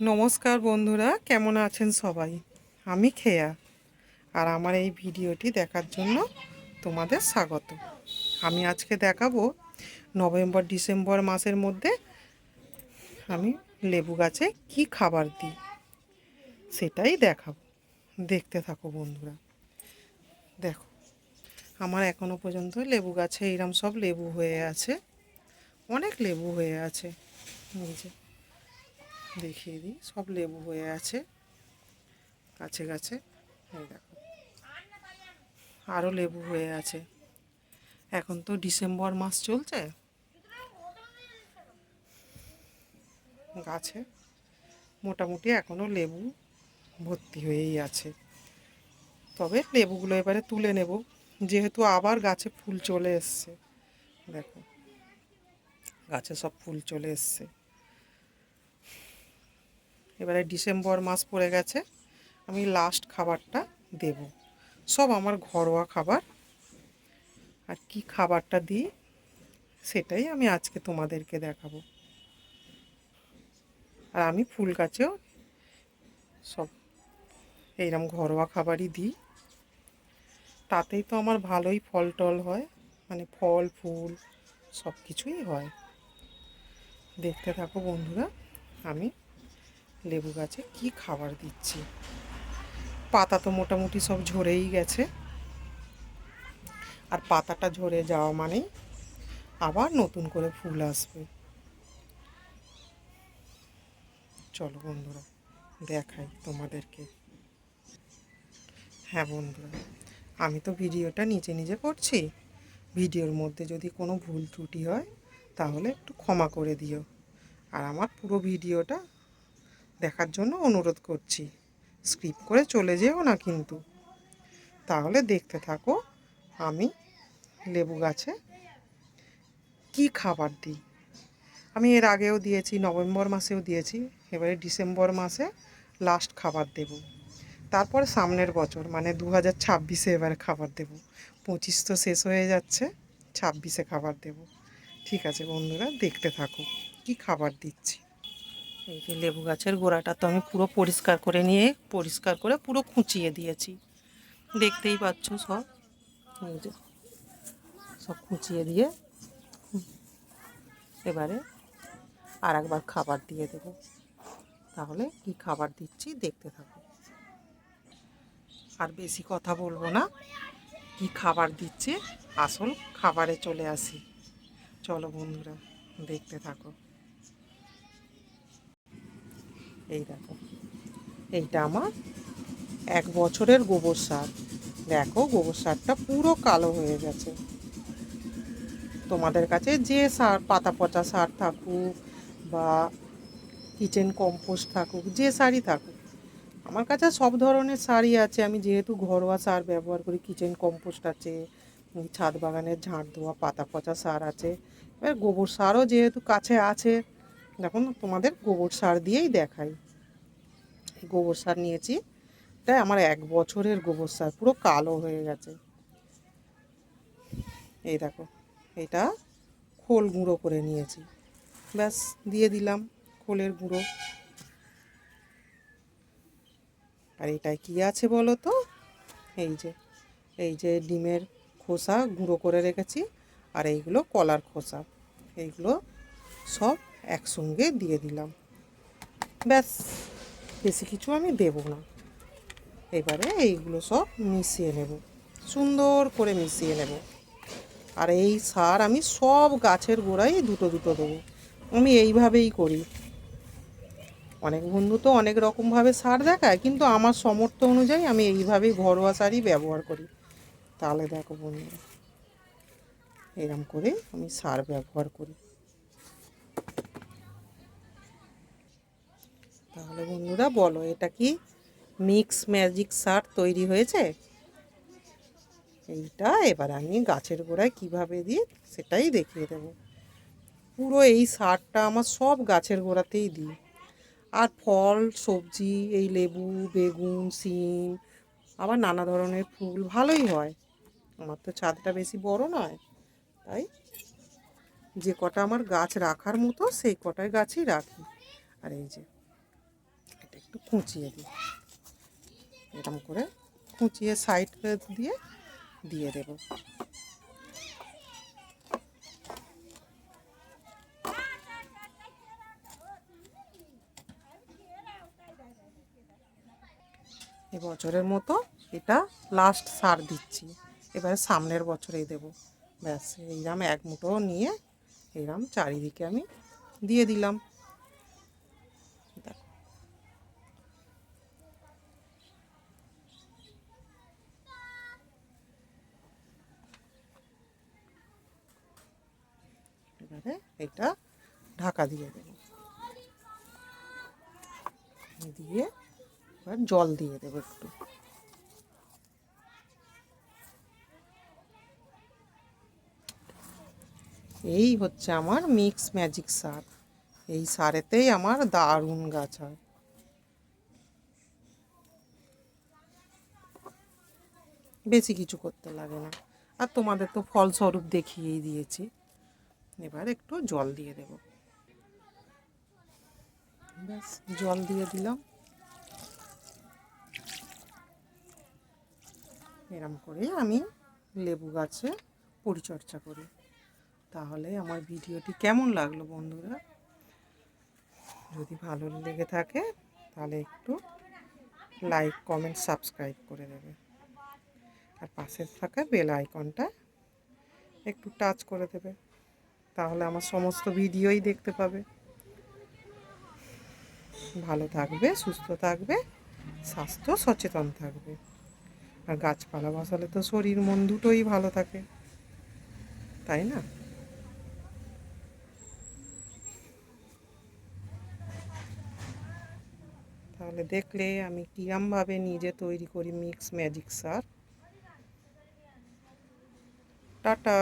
নমস্কার বন্ধুরা, কেমন আছেন সবাই? আমি খেয়া, আর আমার এই ভিডিওটি দেখার জন্য তোমাদের স্বাগত। আমি আজকে দেখাবো নভেম্বর, ডিসেম্বর মাসের মধ্যে আমি লেবু গাছে কি খাবার দিই, সেটাই দেখাবো। দেখতে থাকো বন্ধুরা। দেখো, আমার এখনও পর্যন্ত লেবু গাছে এইরকম সব লেবু হয়ে আছে, অনেক লেবু হয়ে আছে। যে দেখিয়ে দিই। সব লেবু হয়ে আছে। গাছে এই দেখো। আরও লেবু হয়ে আছে। এখন তো ডিসেম্বর মাস চলছে। গাছে মোটামুটি এখনও লেবু ভর্তি হয়েই আছে। তবে লেবুগুলো এবারে তুলে নেব। যেহেতু আবার গাছে ফুল চলে এসছে। দেখো। গাছে সব ফুল চলে এসছে। এবারে ডিসেম্বর মাস পড়ে গেছে, আমি লাস্ট খাবারটা দেব। সব আমার ঘরোয়া খাবার। আর কি খাবারটা দিই, সেটাই আমি আজকে তোমাদেরকে দেখাবো। আর আমি ফুল গাছেও সব এইরকম ঘরোয়া খাবারই দিই। তাতেই তো আমার ভালোই ফল টল হয় মানে ফল, ফুল সব কিছুই হয়। দেখতে থাকো বন্ধুরা, আমি লেবু গাছে কি খাবার দিচ্ছি? পাতা তো মোটামুটি সব ঝরেই গেছে। আর পাতাটা ঝরে যাওয়া মানেই আবার নতুন করে ফুল আসবে। চলো বন্ধুরা, দেখাই তোমাদেরকে। হ্যাঁ বন্ধুরা, আমি তো ভিডিওটা নিজে নিজে করছি। ভিডিওর মধ্যে যদি কোনো ভুল ত্রুটি হয়, তাহলে একটু ক্ষমা করে দিও। আর আমার পুরো ভিডিওটা দেখার জন্য অনুরোধ করছি। স্ক্রিপ্ট করে চলে যেও না কিন্তু। তাহলে দেখতে থাকো, আমি লেবু গাছে কি খাবার দিই? আমি এর আগেও দিয়েছি, নভেম্বর মাসেও দিয়েছি, এবারে ডিসেম্বর মাসে লাস্ট খাবার দেব। তারপর সামনের বছর মানে দু হাজার ছাব্বিশে এবারে খাবার দেব। পঁচিশ তো শেষ হয়ে যাচ্ছে, ছাব্বিশে খাবার দেব। ঠিক আছে বন্ধুরা, দেখতে থাকো, কি খাবার দিচ্ছি। এই যে লেবু গাছের গোড়াটা তো আমি পুরো পরিষ্কার করে নিয়ে, পরিষ্কার করে পুরো খুঁচিয়ে দিয়েছি। দেখতেই পাচ্ছ সব। এই যে সব খুঁচিয়ে দিয়ে এবারে আর একবার খাবার দিয়ে দেব। তাহলে কি খাবার দিচ্ছি দেখতে থাকো। আর বেশি কথা বলব না। কি খাবার দিচ্ছে? আসল খাবারে চলে আসি। চলো বন্ধুরা, দেখতে থাকো। এই দেখো। এইটা আমার এক বছরের গোবর সার। দেখো, গোবর সারটা পুরো কালো হয়ে গেছে। তোমাদের কাছে যে সার, পাতা পচা সার থাকুক বা কিচেন কম্পোস্ট থাকুক, যে সারই থাকুক, আমার কাছে সব ধরনের সারই আছে। আমি যেহেতু ঘরোয়া সার ব্যবহার করি, কিচেন কম্পোস্ট আছে, ছাদ বাগানের ঝাঁট ধোয়া পাতা পচা সার আছে। এবার গোবর সারও যেহেতু কাছে আছে দেখুন তোমাদের গোবর সার দিয়েই দেখাই। গোবর সার নিয়েছি, তাই আমার এক বছরের গোবর সার, পুরো কালো হয়ে গেছে। এই দেখো, এটা খোল গুঁড়ো করে নিয়েছি। ব্যাস, দিয়ে দিলাম খোলের গুঁড়ো। আর এটায় কি আছে বলো তো? এই যে এই যে ডিমের খোসা গুঁড়ো করে রেখেছি, আর এইগুলো কলার খোসা। এইগুলো সব একসঙ্গে দিয়ে দিলাম। ব্যাস, বেশি কিছু আমি দেব না। এবারে এইগুলো সব মিশিয়ে নেব, সুন্দর করে মিশিয়ে নেব। আর এই সার আমি সব গাছের গোড়ায় দুটো দুটো দেবো। আমি এইভাবেই করি। অনেক বন্ধু তো অনেক রকমভাবে সার দেখায়, কিন্তু আমার সমর্থ অনুযায়ী আমি এইভাবেই ঘরোয়া সারই ব্যবহার করি। তাহলে দেখো বন্ধু এরম করে আমি সার ব্যবহার করি। তাহলে বন্ধুরা বলো, এটা কি মিক্স ম্যাজিক সার তৈরি হয়েছে? এইটা এবার আমি গাছের গোড়ায় কীভাবে দিই সেটাই দেখিয়ে দেবো। পুরো এই সারটা আমার সব গাছের গোড়াতেই দিই। আর ফল, সবজি, এই লেবু, বেগুন, সিম, আবার নানা ধরনের ফুল ভালোই হয়। আমার তো ছাদটা বেশি বড় নয়, তাই যে কটা আমার গাছ রাখার মতো সেই কটাই গাছই রাখি। আর এই যে একটু খুঁচিয়ে দিই। এরকম করে কুঁচিয়ে সাইড দিয়ে দিয়ে দেবো। এবছরের মতো এটা লাস্ট সার দিচ্ছি। এবারে সামনের বছরেই দেব। ব্যাস, এইরাম এক মুঠো নিয়ে এইরাম চারিদিকে আমি দিয়ে দিলাম। এবারে এটা ঢাকা দিয়ে দেব। দিয়ে এবার জল দিয়ে দেবো একটু। এই হচ্ছে আমার মিক্স ম্যাজিক সার। এই সারেতেই আমার দারুণ গাছ হয়। বেশি কিছু করতে লাগে না। আর তোমাদের তো ফলস্বরূপ দেখিয়েই দিয়েছি। এবার একটু জল দিয়ে দেব। ব্যাস, জল দিয়ে দিলাম। এরম করে আমি লেবু গাছে পরিচর্যা করি। তাহলে আমার ভিডিওটি কেমন লাগল বন্ধুরা? যদি ভালো লেগে থাকে, তাহলে একটু লাইক কমেন্ট সাবস্ক্রাইব করে দেবে। আর পাশে থাকা বেল আইকনটা একটু টাচ করে দেবে। তাহলে আমার সমস্ত ভিডিওই দেখতে পাবে। ভালো থাকবে, সুস্থ থাকবে, স্বাস্থ্য সচেতন থাকবে। আর গাছপালা বসালে তো শরীর, মন দুটোই ভালো থাকে। তাই না? তাহলে দেখলে আমি কিরমভাবে নিজে তৈরি করি মিক্স ম্যাজিক সার। টাটা!